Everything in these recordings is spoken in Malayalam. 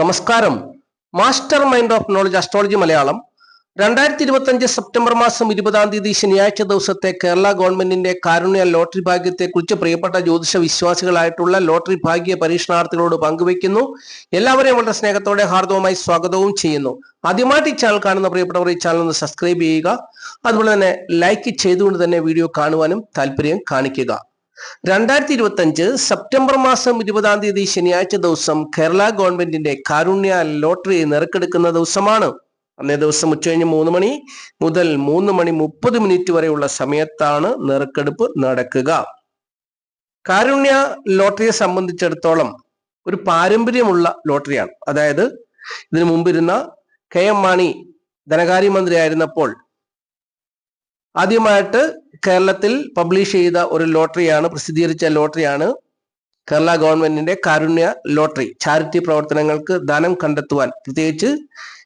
നമസ്കാരം. Master mind of knowledge astrology Malayalam. രണ്ടായിരത്തി ഇരുപത്തി അഞ്ച് സെപ്റ്റംബർ മാസം ഇരുപതാം തീയതി ശനിയാഴ്ച ദിവസത്തെ കേരള ഗവൺമെന്റിന്റെ കാരുണ്യ ലോട്ടറി ഭാഗ്യത്തെക്കുറിച്ച് പ്രിയപ്പെട്ട ജ്യോതിഷ വിശ്വാസികളായിട്ടുള്ള ലോട്ടറി ഭാഗ്യ പരീക്ഷണാർത്ഥികളോട് പങ്കുവയ്ക്കുന്നു. എല്ലാവരെയും വളരെ സ്നേഹത്തോടെ ഹാർദവമായി സ്വാഗതവും ചെയ്യുന്നു. ആദ്യമായിട്ട് ഈ ചാനൽ കാണുന്ന പ്രിയപ്പെട്ടവർ ഈ ചാനൽ ഒന്ന് സബ്സ്ക്രൈബ് ചെയ്യുക. അതുപോലെ തന്നെ ലൈക്ക് ചെയ്തുകൊണ്ട് തന്നെ വീഡിയോ കാണുവാനും താല്പര്യം കാണിക്കുക. രണ്ടായിരത്തി ഇരുപത്തി അഞ്ച് സെപ്റ്റംബർ മാസം ഇരുപതാം തീയതി ശനിയാഴ്ച ദിവസം കേരള ഗവൺമെന്റിന്റെ കാരുണ്യ ലോട്ടറി നിറക്കെടുക്കുന്ന ദിവസമാണ്. അന്നേ ദിവസം ഉച്ചകഴിഞ്ഞ് മൂന്ന് മണി മുതൽ മൂന്ന് മണി മുപ്പത് മിനിറ്റ് വരെയുള്ള സമയത്താണ് നറുക്കെടുപ്പ് നടക്കുക. കാരുണ്യ ലോട്ടറിയെ സംബന്ധിച്ചിടത്തോളം ഒരു പാരമ്പര്യമുള്ള ലോട്ടറിയാണ്. അതായത് ഇതിനു മുമ്പിരുന്ന കെ എം മാണി ധനകാര്യമന്ത്രി ആയിരുന്നപ്പോൾ ആദ്യമായിട്ട് കേരളത്തിൽ പബ്ലിഷ് ചെയ്ത ഒരു ലോട്ടറിയാണ് പ്രസിദ്ധീകരിച്ച ലോട്ടറിയാണ് കേരള ഗവൺമെന്റിന്റെ കാരുണ്യ ലോട്ടറി. ചാരിറ്റി പ്രവർത്തനങ്ങൾക്ക് ധനം കണ്ടെത്തുവാൻ പ്രത്യേകിച്ച്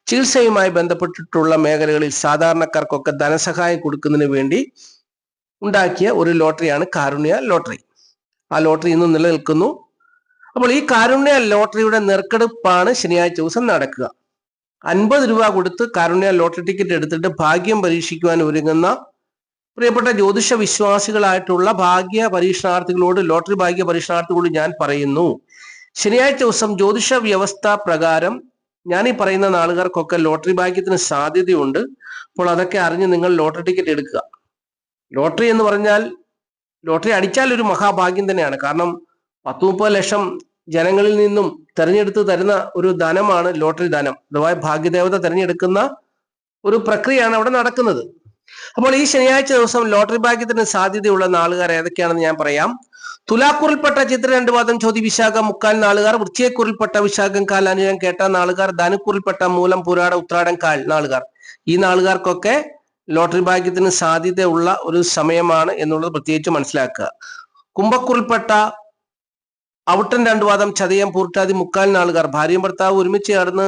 ചികിത്സയുമായി ബന്ധപ്പെട്ടിട്ടുള്ള മേഖലകളിൽ സാധാരണക്കാർക്കൊക്കെ ധനസഹായം കൊടുക്കുന്നതിന് വേണ്ടി ഉണ്ടാക്കിയ ഒരു ലോട്ടറിയാണ് കാരുണ്യ ലോട്ടറി. ആ ലോട്ടറി ഇന്ന് നിലനിൽക്കുന്നു. അപ്പോൾ ഈ കാരുണ്യ ലോട്ടറിയുടെ നെറുക്കെടുപ്പാണ് ശനിയാഴ്ച ദിവസം നടക്കുക. അൻപത് രൂപ കൊടുത്ത് കാരുണ്യ ലോട്ടറി ടിക്കറ്റ് എടുത്തിട്ട് ഭാഗ്യം പരീക്ഷിക്കുവാൻ ഒരുങ്ങുന്ന പ്രിയപ്പെട്ട ജ്യോതിഷ വിശ്വാസികളായിട്ടുള്ള ഭാഗ്യ പരീക്ഷണാർത്ഥികളോട് ലോട്ടറി ഭാഗ്യ പരീക്ഷണാർത്ഥികളോട് ഞാൻ പറയുന്നു. ശനിയാഴ്ച ദിവസം ജ്യോതിഷ വ്യവസ്ഥ പ്രകാരം ഞാൻ ഈ പറയുന്ന നാളുകാർക്കൊക്കെ ലോട്ടറി ഭാഗ്യത്തിന് സാധ്യതയുണ്ട്. അപ്പോൾ അതൊക്കെ അറിഞ്ഞ് നിങ്ങൾ ലോട്ടറി ടിക്കറ്റ് എടുക്കുക. ലോട്ടറി എന്ന് പറഞ്ഞാൽ ലോട്ടറി അടിച്ചാൽ ഒരു മഹാഭാഗ്യം തന്നെയാണ്. കാരണം പത്ത് മുപ്പത് ലക്ഷം ജനങ്ങളിൽ നിന്നും തെരഞ്ഞെടുത്ത് തരുന്ന ഒരു ധനമാണ് ലോട്ടറി ധനം. അഥവാ ഭാഗ്യദേവത തെരഞ്ഞെടുക്കുന്ന ഒരു പ്രക്രിയയാണ് അവിടെ നടക്കുന്നത്. അപ്പോൾ ഈ ശനിയാഴ്ച ദിവസം ലോട്ടറി ഭാഗ്യത്തിന് സാധ്യതയുള്ള നാളുകാർ ഏതൊക്കെയാണെന്ന് ഞാൻ പറയാം. തുലാക്കുറിൽപ്പെട്ട ചിത്ര രണ്ട് പാദം ചോതി വിശാഖം മുക്കാൽ നാളുകാർ വൃത്തിയെക്കുറിൽപ്പെട്ട വിശാഖം അനുജം കേട്ട നാളുകാർ ധനുക്കുറിൽപ്പെട്ട മൂലം പുരാട ഉത്രാടം കാൽ നാളുകാർ. ഈ നാളുകാർക്കൊക്കെ ലോട്ടറി ഭാഗ്യത്തിന് സാധ്യതയുള്ള ഒരു സമയമാണ് എന്നുള്ളത് പ്രത്യേകിച്ച് മനസ്സിലാക്കുക. കുംഭക്കുറിൽപ്പെട്ട ഔട്ടൻ രണ്ടു വാദം ചതയം പൂർട്ടാതി മുക്കാൽ നാളുകാർ ഭാര്യയും ഭർത്താവ് ഒരുമിച്ച് ചേർന്ന്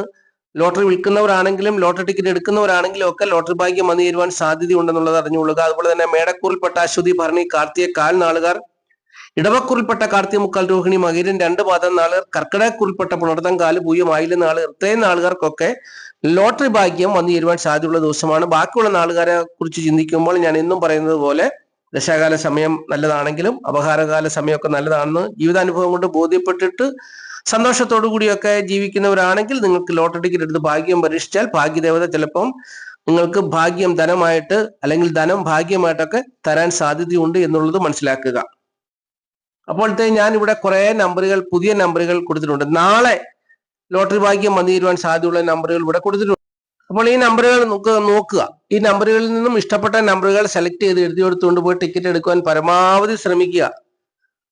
ലോട്ടറി വിൽക്കുന്നവരാണെങ്കിലും ലോട്ടറി ടിക്കറ്റ് എടുക്കുന്നവരാണെങ്കിലും ഒക്കെ ലോട്ടറി ഭാഗ്യം വന്നു ചേരുവാൻ സാധ്യതയുണ്ടെന്നുള്ളത് അറിഞ്ഞുകൊള്ളുക. അതുപോലെ തന്നെ മേടക്കൂറിൽപ്പെട്ട അശ്വതി ഭരണി കാർത്തിക കാൽ നാളുകാർ ഇടവക്കുറിൽപ്പെട്ട കാർത്തിക മുക്കാൽ രോഹിണി മകീരൻ രണ്ട് പാദം നാളുകാർ കർക്കിടകക്കുറിൽപ്പെട്ട പുണർത്തം കാൽ പൂയം ആയിരം നാൾ ഇത്രയും നാളുകാർക്കൊക്കെ ലോട്ടറി ഭാഗ്യം വന്നു ചേരുവാൻ സാധ്യതയുള്ള ദിവസമാണ്. ബാക്കിയുള്ള നാളുകാരെ കുറിച്ച് ചിന്തിക്കുമ്പോൾ ഞാൻ എന്നും പറയുന്നത് പോലെ ദശാകാല സമയം നല്ലതാണെങ്കിലും അപഹാരകാല സമയമൊക്കെ നല്ലതാണെന്ന് ജീവിതാനുഭവം കൊണ്ട് ബോധ്യപ്പെട്ടിട്ട് സന്തോഷത്തോടു കൂടിയൊക്കെ ജീവിക്കുന്നവരാണെങ്കിൽ നിങ്ങൾക്ക് ലോട്ടറി ടിക്കറ്റ് എടുത്ത് ഭാഗ്യം പരീക്ഷിച്ചാൽ ഭാഗ്യദേവത ചിലപ്പം നിങ്ങൾക്ക് ഭാഗ്യം ധനമായിട്ട് അല്ലെങ്കിൽ ധനം ഭാഗ്യമായിട്ടൊക്കെ തരാൻ സാധ്യതയുണ്ട് എന്നുള്ളത് മനസ്സിലാക്കുക. അപ്പോഴത്തെ ഞാൻ ഇവിടെ കുറെ നമ്പറുകൾ പുതിയ നമ്പറുകൾ കൊടുത്തിട്ടുണ്ട്. നാളെ ലോട്ടറി ഭാഗ്യം വന്നു തീരുവാൻ സാധ്യതയുള്ള നമ്പറുകൾ ഇവിടെ കൊടുത്തിട്ടുണ്ട്. അപ്പോൾ ഈ നമ്പറുകൾ നമുക്ക് നോക്കുക. ഈ നമ്പറുകളിൽ നിന്നും ഇഷ്ടപ്പെട്ട നമ്പറുകൾ സെലക്ട് ചെയ്ത് എഴുതി കൊടുത്തുകൊണ്ട് പോയി ടിക്കറ്റ് എടുക്കുവാൻ പരമാവധി ശ്രമിക്കുക.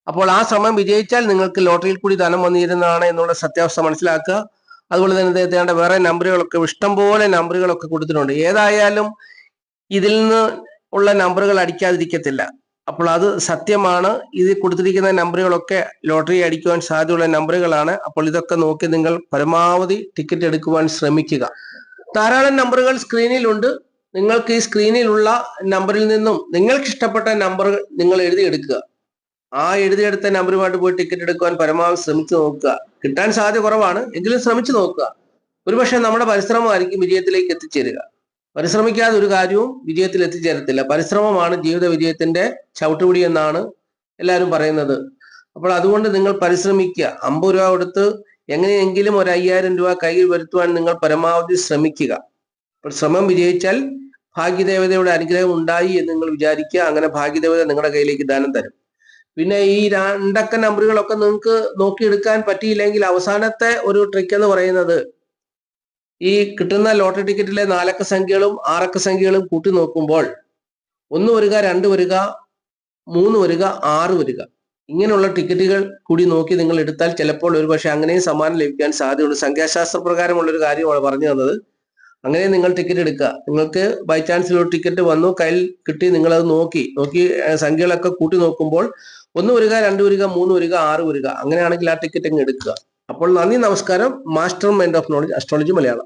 അപ്പോൾ ആ ശ്രമം വിജയിച്ചാൽ നിങ്ങൾക്ക് ലോട്ടറിയിൽ കൂടി ധനം വന്നിരുന്നതാണ് എന്നുള്ള സത്യാവസ്ഥ മനസ്സിലാക്കുക. അതുപോലെ തന്നെ അദ്ദേഹത്തെ വേറെ നമ്പറുകളൊക്കെ ഇഷ്ടംപോലെ നമ്പറുകളൊക്കെ കൊടുത്തിട്ടുണ്ട്. ഏതായാലും ഇതിൽ നിന്ന് ഉള്ള നമ്പറുകൾ അടിക്കാതിരിക്കത്തില്ല. അപ്പോൾ അത് സത്യമാണ്. ഇത് കൊടുത്തിരിക്കുന്ന നമ്പറുകളൊക്കെ ലോട്ടറി അടിക്കുവാൻ സാധ്യതയുള്ള നമ്പറുകളാണ്. അപ്പോൾ ഇതൊക്കെ നോക്കി നിങ്ങൾ പരമാവധി ടിക്കറ്റ് എടുക്കുവാൻ ശ്രമിക്കുക. ധാരാളം നമ്പറുകൾ സ്ക്രീനിലുണ്ട് നിങ്ങൾക്ക് ഈ സ്ക്രീനിലുള്ള നമ്പറിൽ നിന്നും നിങ്ങൾക്ക് ഇഷ്ടപ്പെട്ട നമ്പറുകൾ നിങ്ങൾ എഴുതിയെടുക്കുക ആ എഴുതിയെടുത്ത നമ്പറുമായിട്ട് പോയി ടിക്കറ്റ് എടുക്കുവാൻ പരമാവധി ശ്രമിച്ചു നോക്കുക. കിട്ടാൻ സാധ്യത കുറവാണ് എങ്കിലും ശ്രമിച്ചു നോക്കുക. ഒരുപക്ഷെ നമ്മുടെ പരിശ്രമമായിരിക്കും വിജയത്തിലേക്ക് എത്തിച്ചേരുക. പരിശ്രമിക്കാതെ ഒരു കാര്യവും വിജയത്തിൽ എത്തിച്ചേരത്തില്ല. പരിശ്രമമാണ് ജീവിത വിജയത്തിന്റെ ചവിട്ടുപിടി എന്നാണ് എല്ലാവരും പറയുന്നത്. അപ്പോൾ അതുകൊണ്ട് നിങ്ങൾ പരിശ്രമിക്കുക. അമ്പത് രൂപ കൊടുത്ത് എങ്ങനെയെങ്കിലും ഒരു അയ്യായിരം രൂപ കയ്യിൽ വരുത്തുവാൻ നിങ്ങൾ പരമാവധി ശ്രമിക്കുക. അപ്പോൾ ശ്രമം വിജയിച്ചാൽ ഭാഗ്യദേവതയുടെ അനുഗ്രഹം ഉണ്ടായി എന്ന് നിങ്ങൾ വിചാരിക്കുക. അങ്ങനെ ഭാഗ്യദേവത നിങ്ങളുടെ കയ്യിലേക്ക് ദാനം തരും. പിന്നെ ഈ രണ്ടക്ക നമ്പറുകളൊക്കെ നിങ്ങൾക്ക് നോക്കിയെടുക്കാൻ പറ്റിയില്ലെങ്കിൽ അവസാനത്തെ ഒരു ട്രിക്ക് എന്ന് പറയുന്നത് ഈ കിട്ടുന്ന ലോട്ടറി ടിക്കറ്റിലെ നാലക്ക സംഖ്യകളും ആറക്ക സംഖ്യകളും കൂട്ടി നോക്കുമ്പോൾ ഒന്ന് വരിക രണ്ട് വരിക മൂന്ന് വരിക ആറ് വരിക. ഇങ്ങനെയുള്ള ടിക്കറ്റുകൾ കൂടി നോക്കി നിങ്ങൾ എടുത്താൽ ചിലപ്പോൾ ഒരുപക്ഷെ അങ്ങനെയും സമ്മാനം ലഭിക്കാൻ സാധ്യതയുണ്ട്. സംഖ്യാശാസ്ത്ര പ്രകാരമുള്ള ഒരു കാര്യമാണ് പറഞ്ഞു തന്നത്. അങ്ങനെ നിങ്ങൾ ടിക്കറ്റ് എടുക്കുക. നിങ്ങൾക്ക് ബൈ ചാൻസ് ഒരു ടിക്കറ്റ് വന്നു കയ്യിൽ കിട്ടി നിങ്ങൾ അത് നോക്കി നോക്കി സംഖ്യകളൊക്കെ കൂട്ടി നോക്കുമ്പോൾ ഒന്ന് വരിക രണ്ട് വരിക മൂന്ന് വരിക ആറ് വരിക അങ്ങനെയാണെങ്കിൽ ആ ടിക്കറ്റ് അങ്ങ് എടുക്കുക. അപ്പോൾ നന്ദി നമസ്കാരം. Master mind of knowledge astrology Malayalam